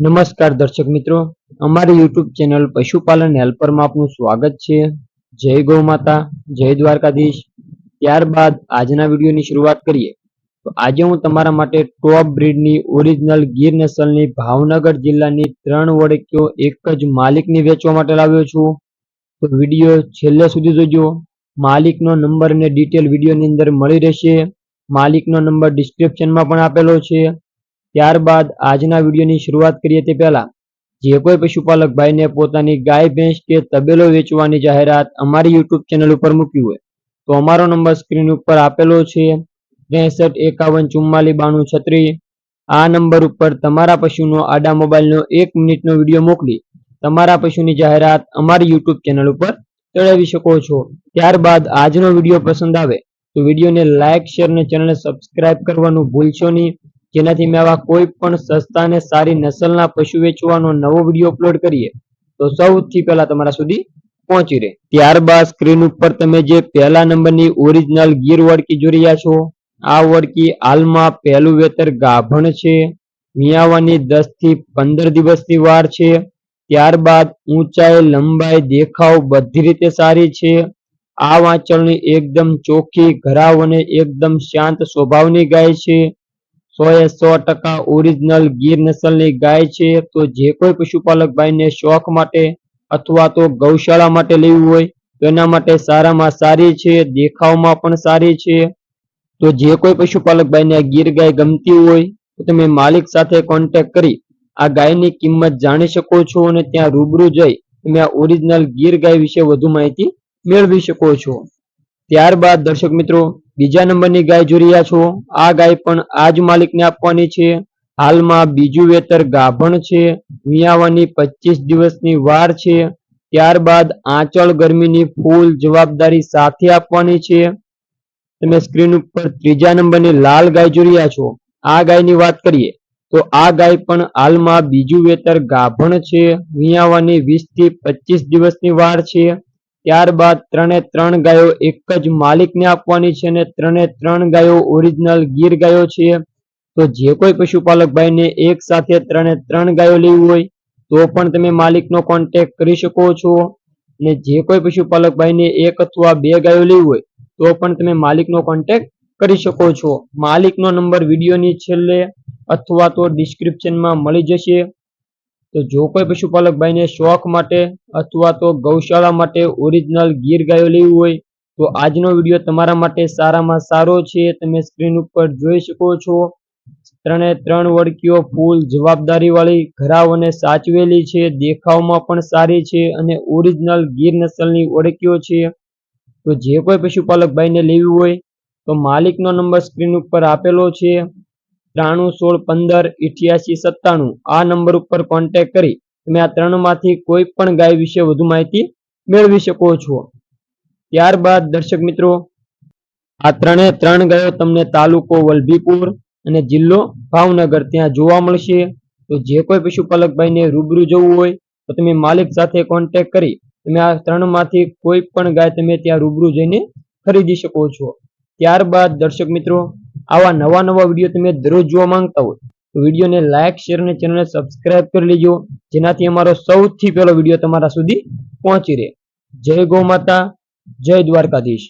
નમસ્કાર દર્શક મિત્રો. અમારી યુટ્યુબ ચેનલ પશુપાલન હેલ્પરમાં આપનું સ્વાગત છે. જય ગૌ માતા, જય દ્વારકાધીશ. ત્યારબાદ આજના વિડીયોની શરૂઆત કરીએ. તો આજે હું તમારા માટે ટોપ બ્રીડની ઓરિજિનલ ગીર નસલની ભાવનગર જિલ્લાની ત્રણ વડકીઓ એક જ માલિકની વેચવા માટે લાવ્યો છું. તો વીડિયો છેલ્લે સુધી જોજો. માલિકનો નંબર અને ડિટેલ વિડીયોની અંદર મળી રહેશે. માલિકનો નંબર ડિસ્ક્રિપ્શનમાં પણ આપેલો છે. ત્યારબાદ આજના વિડીયોની શરૂઆત કરીએ તે પહેલા, જે કોઈ પશુપાલક ભાઈને પોતાની ગાય, ભેંસ કે તબેલો વેચવાની જાહેરાત અમારી યુટ્યુબ ચેનલ ઉપર મૂકી હોય, તો અમારો નંબર સ્ક્રીન ઉપર આપેલો છે, ત્રેસઠ એકાવન ચુમ્માલી બાણું છત્રીસ. આ નંબર ઉપર તમારા પશુનો આડા મોબાઈલનો એક મિનિટનો વીડિયો મોકલી તમારા પશુની જાહેરાત અમારી યુટ્યુબ ચેનલ ઉપર ચડાવી શકો છો. ત્યારબાદ આજનો વીડિયો પસંદ આવે તો વિડીયોને લાઇક શેર અને ચેનલને સબસ્ક્રાઇબ કરવાનું ભૂલશો નહીં. જેનાથી મેં આવા કોઈ પણ સસ્તા અને સારી નસલના પશુ વેચવાનો નવો વીડિયો અપલોડ કરીએ, તો સૌથી પહેલા તમારા સુધી પહોંચી રહે. ત્યારબાદ સ્ક્રીન ઉપર તમે જે પહેલા નંબરની ઓરિજિનલ ગીર વડકી જોઈ રહ્યા છો, આ વડકી હાલમાં પહેલું વેતર ગાભણ છે, મિયાવાની દસથી પંદર દિવસની વાર છે, ત્યારબાદ ઊંચાઈ, લંબાઈ, દેખાવ બધી રીતે સારી છે, આ વાંચળની એકદમ ચોખ્ખી, ઘરાવ અને એકદમ શાંત સ્વભાવની ગાય છે સો એ સો ટકા ઓરિજિનલ ગીર નસલની ગાય છે. તો જે કોઈ પશુપાલક ભાઈને શોખ માટે અથવા તો ગૌશાળા માટે લેવી હોય, તો એના માટે સારામાં સારી છે, દેખાવમાં પણ સારી છે. તો જે કોઈ પશુપાલક ભાઈને આ ગીર ગાય ગમતી હોય, તો તમે માલિક સાથે કોન્ટેક્ટ કરી આ ગાયની કિંમત જાણી શકો છો અને ત્યાં રૂબરૂ જઈ તમે આ ઓરિજિનલ ગીર ગાય વિશે વધુ માહિતી મેળવી શકો છો. ત્યારબાદ દર્શક મિત્રો બીજા નંબરની ગાય જોઈ રહ્યા છો. આ ગાય પણ આ જ માલિકને આપવાની છે. હાલમાં બીજું વેતર ગાભણ છે. વિયાવાની પચીસ દિવસની વાર છે. ત્યારબાદ આંચળ ગરમીની ફૂલ જવાબદારી સાથે આપવાની છે. તમે સ્ક્રીન ઉપર ત્રીજા નંબરની લાલ ગાય જોઈ રહ્યા છો. આ ગાયની વાત કરીએ તો આ ગાય પણ હાલમાં બીજું વેતર ગાભણ છે. વિયાવાની વીસથી પચીસ દિવસની વાર છે. ત્યારબાદ ત્રણે ત્રણ ગાયો એક જ માલિકને આપવાની છે અને ત્રણે ત્રણ ગાયો ઓરિજિનલ ગીર ગાયો છે. તો જે કોઈ પશુપાલક ભાઈને એક સાથે ત્રણે ત્રણ ગાયો લેવી હોય, તો પણ તમે માલિકનો કોન્ટેક્ટ કરી શકો છો. અને જે કોઈ પશુપાલક ભાઈને એક અથવા બે ગાયો લેવી હોય, તો પણ તમે માલિકનો કોન્ટેક્ટ કરી શકો છો. માલિકનો નંબર વિડીયોની છેલ્લે અથવા તો ડિસ્ક્રિપ્શનમાં મળી જશે. તો જો કોઈ પશુપાલક ભાઈને શોખ માટે અથવા તો ગૌશાળા માટે ઓરિજિનલ ગીર ગાયો લેવી હોય, તો આજનો વીડિયો તમારા માટે સારામાં સારો છે. તમે સ્ક્રીન ઉપર જોઈ શકો છો. ત્રણે ત્રણ વડકીઓ ફૂલ જવાબદારીવાળી ઘરાઓને સાચવેલી છે. દેખાવમાં પણ સારી છે અને ઓરિજિનલ ગીર નસલની ઓળખીઓ છે. તો જે કોઈ પશુપાલક ભાઈને લેવી હોય, તો માલિકનો નંબર સ્ક્રીન ઉપર આપેલો છે. ત્રાણું, સોળ, પંદર, ઇઠ્યાસી, સત્તાણું આ નંબર ઉપર કોન્ટેક્ટ કરી તમે આ ત્રણમાંથી કોઈ પણ ગાય વિશે વધુ માહિતી મેળવી શકો છો. ત્યારબાદ દર્શક મિત્રો, આ ત્રણે ત્રણ ગાયો તમને તાલુકો વલભીપુર અને જિલ્લો ભાવનગર ત્યાં જોવા મળશે. તો જે કોઈ પશુપાલકભાઈને રૂબરૂ જવું હોય તો તમે માલિક સાથે કોન્ટેક્ટ કરી તમે આ ત્રણમાંથી કોઈ પણ ગાય તમે ત્યાં રૂબરૂ જઈને ખરીદી શકો છો. ત્યારબાદ દર્શક મિત્રો આવા નવા નવા વીડિયો તમે દરરોજ જોવા માંગતા હોય તો વિડીયોને લાઇક શેર અને ચેનલને સબસ્ક્રાઇબ કરી લેજો. જેનાથી અમારો સૌથી પહેલો વીડિયો તમારા સુધી પહોંચી રહે. જય ગૌ માતા, જય દ્વારકાધીશ.